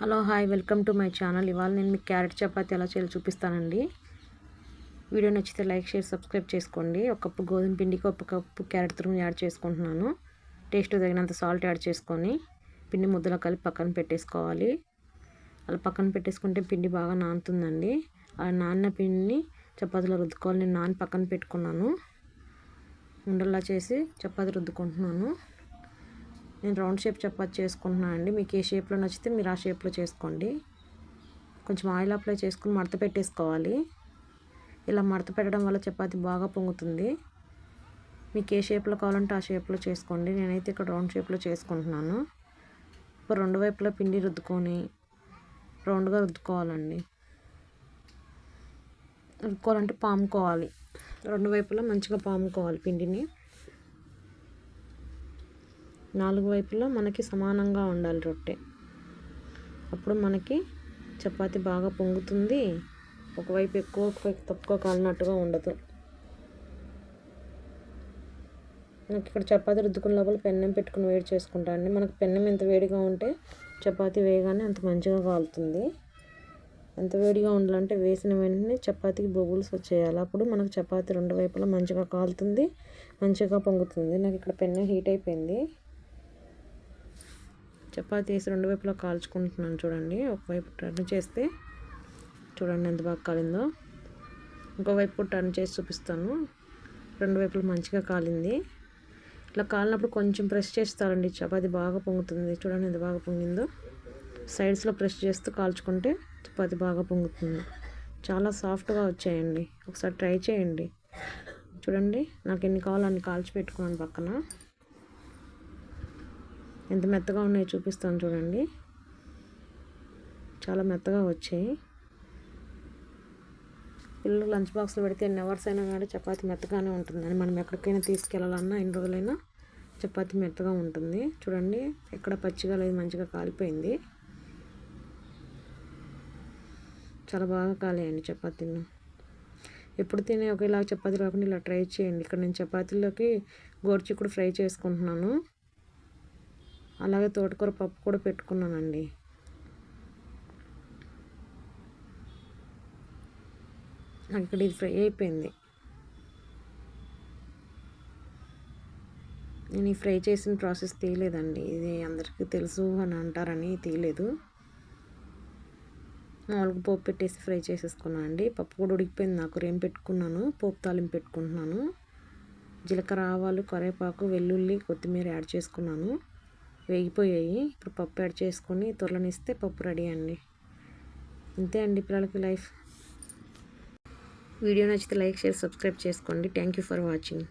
Hello hi welcome to my channel. ఇవాళ నేను మీకు క్యారెట్ చపాతి ఎలా చేయాలో చూపిస్తానండి. వీడియో నచ్చితే లైక్ షేర్ సబ్స్క్రైబ్ చేసుకోండి. ఒక కప్పు గోధుమ పిండికి ఒక కప్పు క్యారెట్ తురుము యాడ్ చేసుకుంటున్నాను. టేస్ట్ తగినంత సాల్ట్ యాడ్ చేసుకొని పిండి ముద్దలో కలిపి పక్కన పెట్టేసుకోవాలి. అలా పక్కన పెట్టేసుకుంటే పిండి బాగా నానుతుందండి. ఆ నాన్న పిండిని చపాతీలో రుద్దుకోవాలి. నేను నాన్న పక్కన పెట్టుకున్నాను. ఉండల్లా చేసి చపాతీ రుద్దుకుంటున్నాను. నేను రౌండ్ షేప్ చపాతి చేసుకుంటున్నాను అండి. మీకు ఏ షేప్లో నచ్చితే మీరు ఆ షేప్లో చేసుకోండి. కొంచెం ఆయిల్ అప్లై చేసుకుని మడత పెట్టేసుకోవాలి. ఇలా మడత పెట్టడం వల్ల చపాతి బాగా పొంగుతుంది. మీకు ఏ షేప్లో కావాలంటే ఆ షేప్లో చేసుకోండి. నేనైతే ఇక్కడ రౌండ్ షేప్లో చేసుకుంటున్నాను. ఇప్పుడు రెండు వైపులా పిండి రుద్దుకొని రౌండ్గా రుద్దుకోవాలండి. రుద్దుకోవాలంటే పాముకోవాలి. రెండు వైపులా మంచిగా పాముకోవాలి పిండిని. నాలుగు వైపులా మనకి సమానంగా ఉండాలి రొట్టె. అప్పుడు మనకి చపాతి బాగా పొంగుతుంది. ఒకవైపు ఎక్కువ ఒకవైపు తక్కువ కాలినట్టుగా ఉండదు. నాకు ఇక్కడ చపాతి రుద్దుకున్న లోపల పెన్నం పెట్టుకుని వేడి చేసుకుంటా అండి. మనకు పెన్నం ఎంత వేడిగా ఉంటే చపాతి వేయగానే అంత మంచిగా కాలుతుంది. ఎంత వేడిగా ఉండాలంటే వేసిన వెంటనే చపాతీకి బొబ్బుల్స్ వచ్చేయాలి. అప్పుడు మనకు చపాతీ రెండు వైపులా మంచిగా కాలుతుంది మంచిగా పొంగుతుంది. నాకు ఇక్కడ పెన్ను హీట్ అయిపోయింది. చపాతీ వేసి రెండు వైపులా కాల్చుకుంటున్నాను చూడండి. ఒకవైపు టర్న్ చేస్తే చూడండి ఎంత బాగా కాలిందో. ఇంకోవైపు టర్న్ చేసి చూపిస్తాను. రెండు వైపులు మంచిగా కాలింది. ఇట్లా కాలినప్పుడు కొంచెం ప్రెస్ చేస్తారండి చపాతీ బాగా పొంగుతుంది. చూడండి ఎంత బాగా పొంగిందో. సైడ్స్లో ప్రెస్ చేస్తూ కాల్చుకుంటే చపాతి బాగా పొంగుతుంది. చాలా సాఫ్ట్గా వచ్చాయండి. ఒకసారి ట్రై చేయండి. చూడండి నాకు ఎన్ని కావాలని కాల్చి పెట్టుకున్నాను పక్కన. ఎంత మెత్తగా ఉన్నాయో చూపిస్తాను చూడండి. చాలా మెత్తగా వచ్చాయి. పిల్లలు లంచ్ బాక్స్లో పెడితే ఎన్ని అవర్స్ అయినా కానీ చపాతి మెత్తగానే ఉంటుందని మనం ఎక్కడికైనా తీసుకెళ్ళాలన్నా ఎన్ని రోజులైనా చపాతి మెత్తగా ఉంటుంది. చూడండి ఎక్కడ పచ్చిగా లేదు మంచిగా కాలిపోయింది. చాలా బాగా కాలేయండి చపాతీలు. ఎప్పుడు తినే ఒకేలా చపాతీ కాకుండా ఇలా ట్రై చేయండి. ఇక్కడ నేను చపాతీలోకి గోరుచిక్కుడు ఫ్రై చేసుకుంటున్నాను. అలాగే తోటకూర పప్పు కూడా పెట్టుకున్నానండి. నాకు ఇక్కడ ఇది ఫ్రై అయిపోయింది. నేను ఈ ఫ్రై చేసిన ప్రాసెస్ తీయలేదండి. ఇది అందరికీ తెలుసు అని అంటారని తీయలేదు. మామూలుగా పోపు పెట్టేసి ఫ్రై చేసేసుకున్నాను అండి. పప్పు కూడా ఉడికిపోయింది నాకు. రేం పెట్టుకున్నాను పోపు తాలింపు పెట్టుకుంటున్నాను. జీలకర్ర ఆవాలు కరివేపాకు వెల్లుల్లి కొత్తిమీర యాడ్ చేసుకున్నాను. వేగిపోయాయి. ఇప్పుడు పప్పు యాడ్ చేసుకొని తొలనిస్తే పప్పు రెడీ అండి. ఇంతే అండి పిల్లలకి లైఫ్. వీడియో నచ్చితే లైక్ షేర్ సబ్స్క్రైబ్ చేసుకోండి. Thank you for watching.